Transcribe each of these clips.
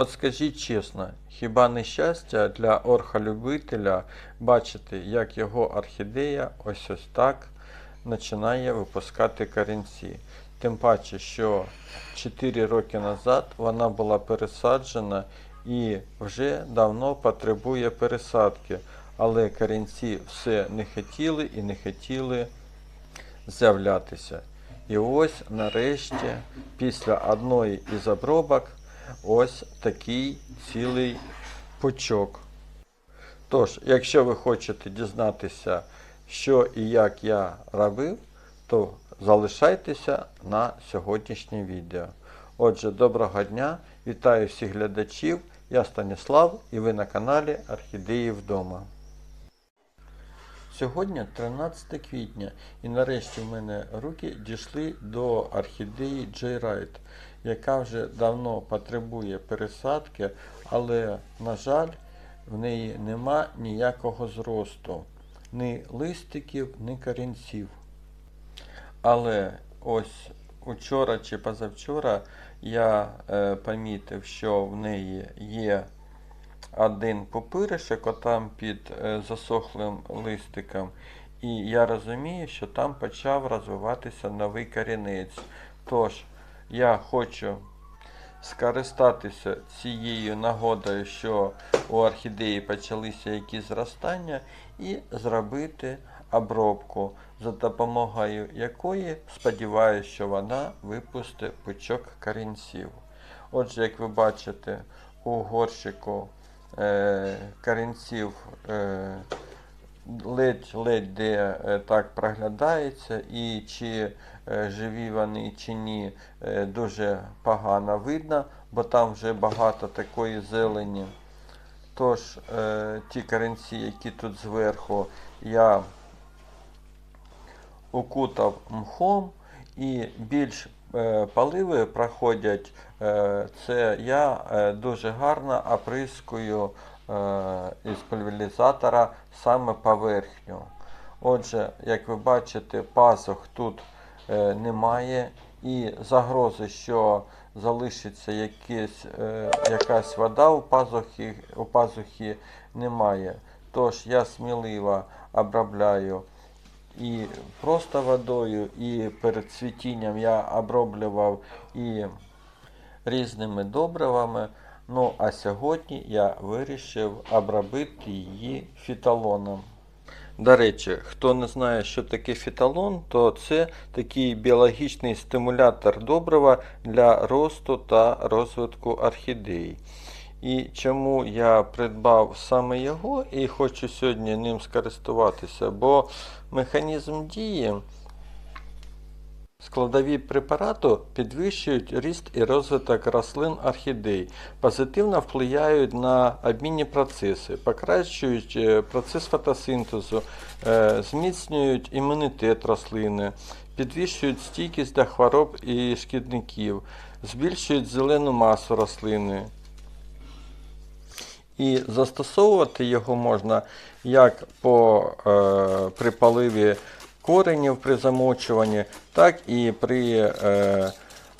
От скажіть чесно, хіба не щастя для орхолюбителя бачити, як його орхідея ось ось так починає випускати корінці? Тим паче, що 4 роки назад вона була пересаджена і вже давно потребує пересадки, але корінці все не хотіли і не хотіли з'являтися. І ось нарешті, після одної із обробок, ось такий цілий пучок. Тож, якщо ви хочете дізнатися, що і як я робив, то залишайтеся на сьогоднішнє відео. Отже, доброго дня, вітаю всіх глядачів. Я Станіслав і ви на каналі Орхідеї вдома. Сьогодні 13 квітня і нарешті в мене руки дійшли до орхідеї Джейрайт, яка вже давно потребує пересадки, але, на жаль, в неї нема ніякого зросту, ні листиків, ні корінців. Але ось учора чи позавчора я е, помітив, що в неї є один пупиришок отам під е, засохлим листиком. І я розумію, що там почав розвиватися новий корінець. Тож я хочу скористатися цією нагодою, що у орхідеї почалися якісь зростання, і зробити обробку, за допомогою якої сподіваюся, що вона випустить пучок корінців. Отже, як ви бачите, у горщику е, корінців е, ледь-ледь де е, так проглядається, і чи е, живі вони чи ні, е, дуже погано видно, бо там вже багато такої зелені. Тож ті корінці, які тут зверху, я укутав мхом і більш поливи проходять. Це я дуже гарно оприскую із пульверізатора саме поверхню. Отже, як ви бачите, пазух тут е, немає і загрози, що залишиться якесь, е, якась вода у пазухі, у пазухі немає. Тож я сміливо обробляю і просто водою, і перед цвітінням я оброблював і різними добривами. Ну а сьогодні я вирішив обробити її фіталоном. До речі, хто не знає, що таке фіталон, то це такий біологічний стимулятор добрива для росту та розвитку орхідей. І чому я придбав саме його і хочу сьогодні ним скористуватися, бо механізм дії складові препарату підвищують ріст і розвиток рослин орхідей, позитивно впливають на обмінні процеси, покращують е, процес фотосинтезу, е, зміцнюють імунітет рослини, підвищують стійкість до хвороб і шкідників, збільшують зелену масу рослини. І застосовувати його можна як по, е, при поливі коренів при замочуванні, так і при е,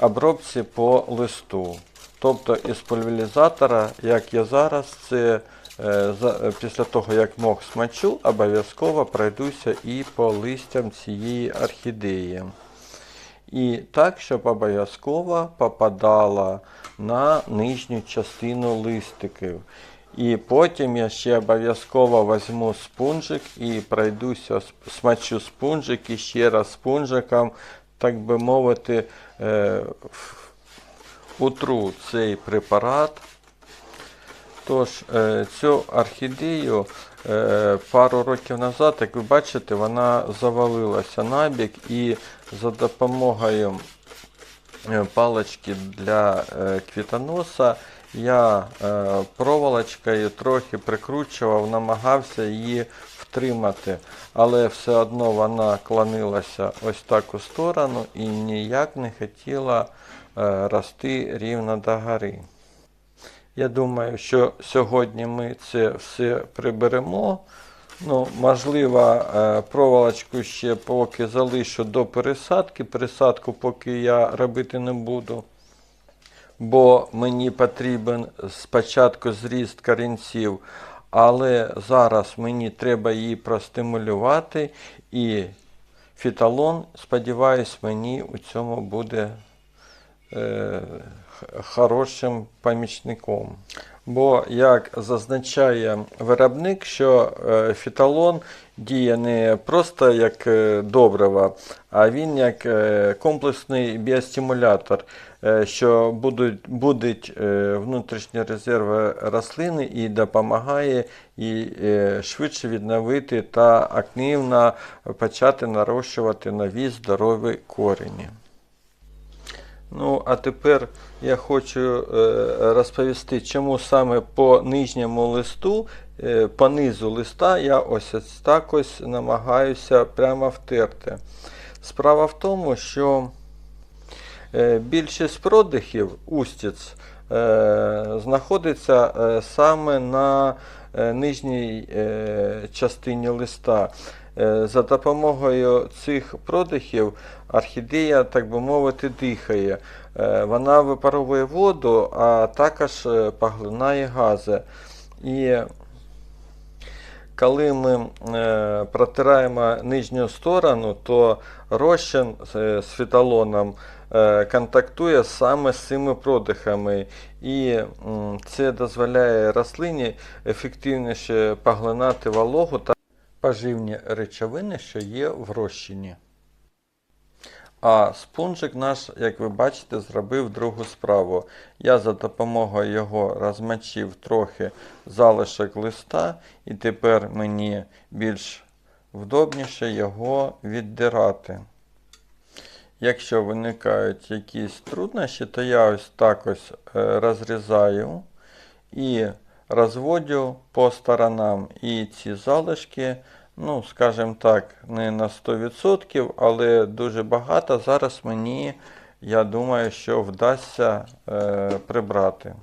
обробці по листу. Тобто із пульверізатора, як я зараз, це е, за, е, після того як мох смачу, обов'язково пройдуся і по листям цієї орхідеї. І так, щоб обов'язково попадала на нижню частину листиків. І потім я ще обов'язково візьму спунжик і пройдуся, смачу спунжик і ще раз спунжиком, так би мовити, е, утру цей препарат. Тож, е, цю орхідею е, пару років назад, як ви бачите, вона завалилася набік і за допомогою палички для квітоноса я е, проволочкою трохи прикручував, намагався її втримати, але все одно вона клонилася ось так у сторону і ніяк не хотіла е, рости рівно до гори. Я думаю, що сьогодні ми це все приберемо. Ну, Можливо, е, проволочку ще поки залишу до пересадки. Пересадку поки я робити не буду. бо мені потрібен спочатку зріст корінців, але зараз мені треба її простимулювати і фіталон, сподіваюсь, мені у цьому буде е, хорошим помічником. Бо, як зазначає виробник, що е, фіталон діє не просто як е, добрива, а він як е, комплексний біостимулятор, що будуть, будуть внутрішні резерви рослини і допомагає е, швидше відновити та активно почати нарощувати нові здорові корені. Ну, а тепер я хочу е, розповісти, чому саме по нижньому листу, е, по низу листа я ось так ось намагаюся прямо втерти. Справа в тому, що е, більшість продихів устіць знаходиться саме на нижній частині листа. Е, За допомогою цих продихів орхідея, так би мовити, дихає. Е, Вона випаровує воду, а також е, поглинає гази. І коли ми протираємо нижню сторону, то розчин з фіталоном контактує саме з цими продихами. І це дозволяє рослині ефективніше поглинати вологу поживні речовини, що є в розчині. А спунжик наш, як ви бачите, зробив другу справу. Я за допомогою його розмочив трохи залишок листа, і тепер мені більш вдобніше його віддирати. Якщо виникають якісь труднощі, то я ось так ось е, розрізаю і розводю по сторонам. І ці залишки, ну, скажімо так, не на 100%, але дуже багато. Зараз мені, я думаю, що вдасться е, прибрати.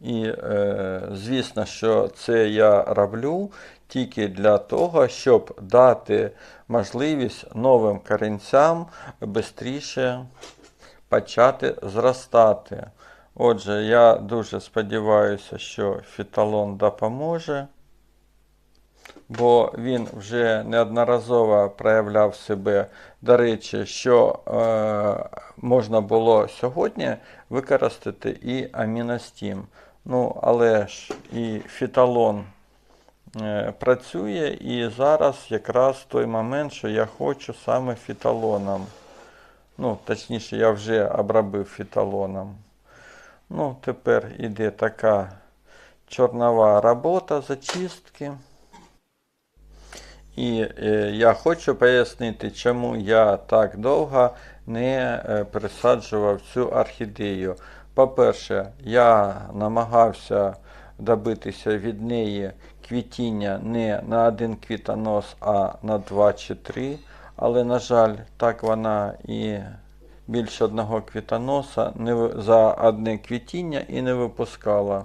І е, звісно, що це я роблю тільки для того, щоб дати можливість новим корінцям швидше почати зростати. Отже, я дуже сподіваюся, що фіталон допоможе, бо він вже неодноразово проявляв себе. До речі, що е, можна було сьогодні використати і аміностім. Ну, але ж і фіталон е, працює, і зараз якраз той момент, що я хочу саме фіталоном. Ну, точніше, я вже обробив фіталоном. Ну, тепер іде така чорнова робота зачистки. І е, я хочу пояснити, чому я так довго не е, пересаджував цю орхідею. По-перше, я намагався добитися від неї квітіння не на один квітонос, а на два чи три. Але, на жаль, так вона і більше одного квітоноса за одне квітіння і не випускала.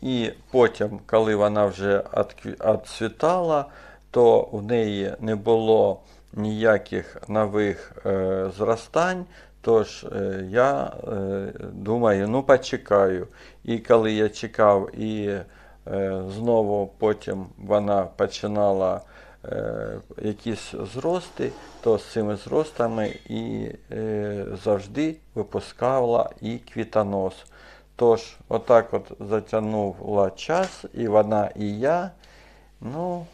І потім, коли вона вже відцвітала, то в неї не було ніяких нових е, зростань. Тож е, я е, думаю, ну почекаю. І коли я чекав, і е, знову потім вона починала якісь зрости, то з цими зростами і е, завжди випускала і квітонос. Тож, отак от затягнула час, і вона, і я. Ну,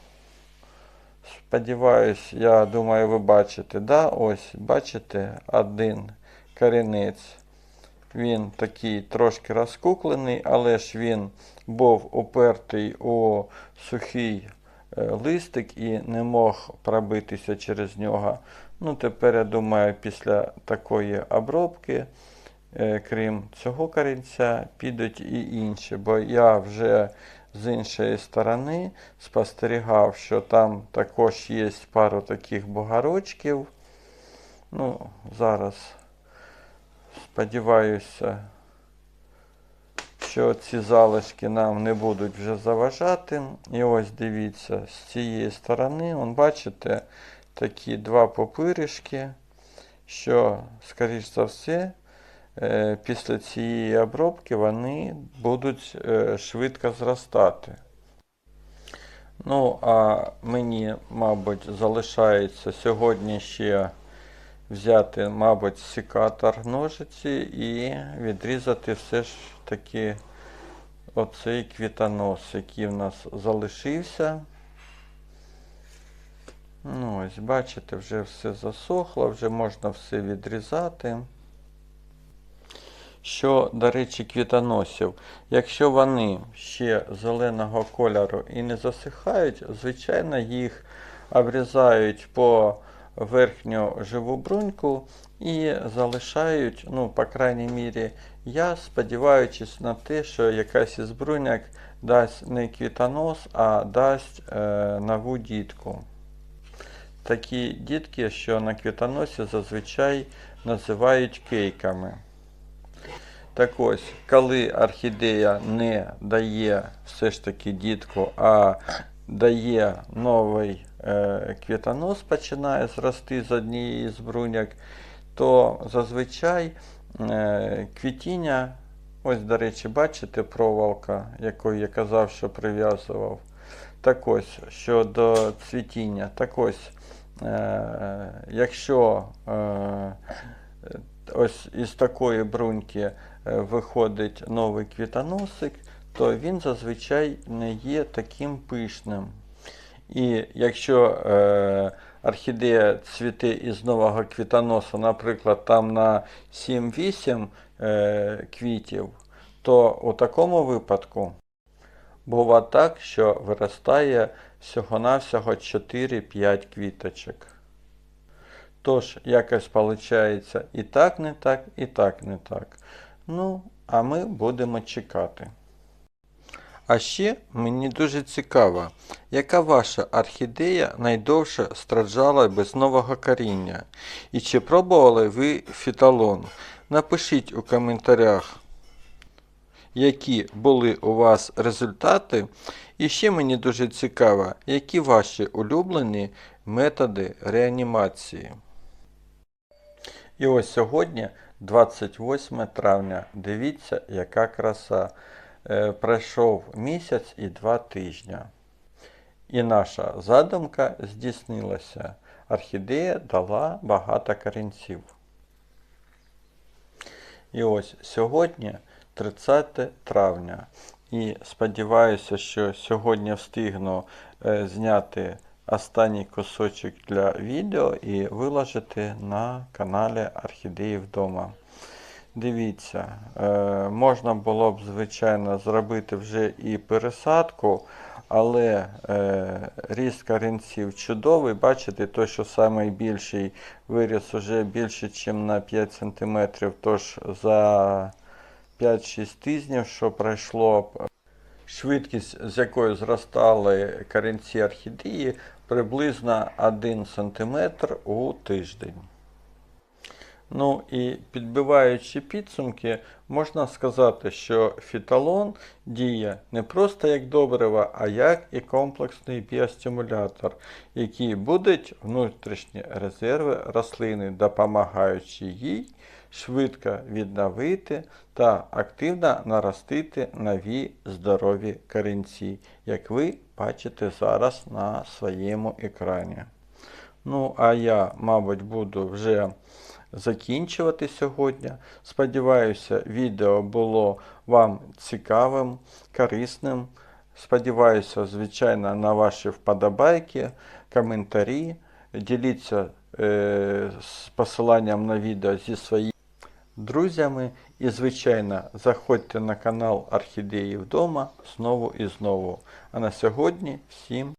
сподіваюсь, я думаю, ви бачите, да? Ось, бачите, один корінець. Він такий трошки розкуклений, але ж він був упертий у сухий е, листик і не мог пробитися через нього. Ну, тепер, я думаю, після такої обробки, е, крім цього корінця, підуть і інші, бо я вже з іншої сторони спостерігав, що там також є пару таких бугарочків. Ну, зараз сподіваюся, що ці залишки нам не будуть вже заважати. І ось дивіться, з цієї сторони, он, бачите, такі два попиришки, що, скоріш за все, е, після цієї обробки вони будуть е, швидко зростати. Ну, а мені, мабуть, залишається сьогодні ще взяти, мабуть, секатор ножиці і відрізати все ж таки оцей квітонос, який в нас залишився. Ну, ось, бачите, вже все засохло, вже можна все відрізати. Що, до речі, квітоносів, якщо вони ще зеленого кольору і не засихають, звичайно, їх обрізають по верхню живу бруньку і залишають, ну, по крайній мірі, я сподіваючись на те, що якась із бруняк дасть не квітонос, а дасть е, нову дітку. Такі дітки, що на квітоносі зазвичай називають кейками. Так ось, коли орхідея не дає все ж таки дітку, а дає новий е, квітонос, починає зрости з однієї з бруняк, то зазвичай квітіння, ось, до речі, бачите проволока, яку я казав, що прив'язував. Так ось, щодо цвітіння, так ось, е, якщо е, ось із такої бруньки е, виходить новий квітоносик, то він зазвичай не є таким пишним. І якщо е, орхідея цвіте із нового квітоносу, наприклад, там на 7-8 е, квітів, то у такому випадку буває так, що виростає всього-навсього 4-5 квіточок. Тож, якось виходить і так не так, і так не так. Ну, а ми будемо чекати. А ще мені дуже цікаво, яка ваша орхідея найдовше страждала без нового коріння? І чи пробували ви фіталон? Напишіть у коментарях, які були у вас результати. І ще мені дуже цікаво, які ваші улюблені методи реанімації. І ось сьогодні, 28 травня, дивіться, яка краса. Е, Пройшов місяць і два тижні. І наша задумка здійснилася. Орхідея дала багато корінців. І ось сьогодні 30 травня. І сподіваюся, що сьогодні встигну е, зняти останній кусочок для відео і виложити на каналі Орхідеї вдома. Дивіться, е, можна було б, звичайно, зробити вже і пересадку, але е, ріст корінців чудовий. Бачите, той, що найбільший виріс уже більше, ніж на 5 см, тож за 5-6 тижнів, що пройшло, швидкість, з якою зростали корінці орхідеї, приблизно 1 см у тиждень. Ну і підбиваючи підсумки, можна сказати, що фіталон діє не просто як добриво, а як і комплексний біостимулятор, який будуть внутрішні резерви рослини, допомагаючи їй швидко відновити та активно наростити нові здорові корінці, як ви бачите зараз на своєму екрані. Ну, а я, мабуть, буду вже закінчувати сьогодні. Сподіваюся, відео було вам цікавим, корисним. Сподіваюся, звичайно, на ваші вподобайки, коментарі. Діліться е, з посиланням на відео зі своїми друзями. І, звичайно, заходьте на канал Орхідеї вдома знову і знову. А на сьогодні всім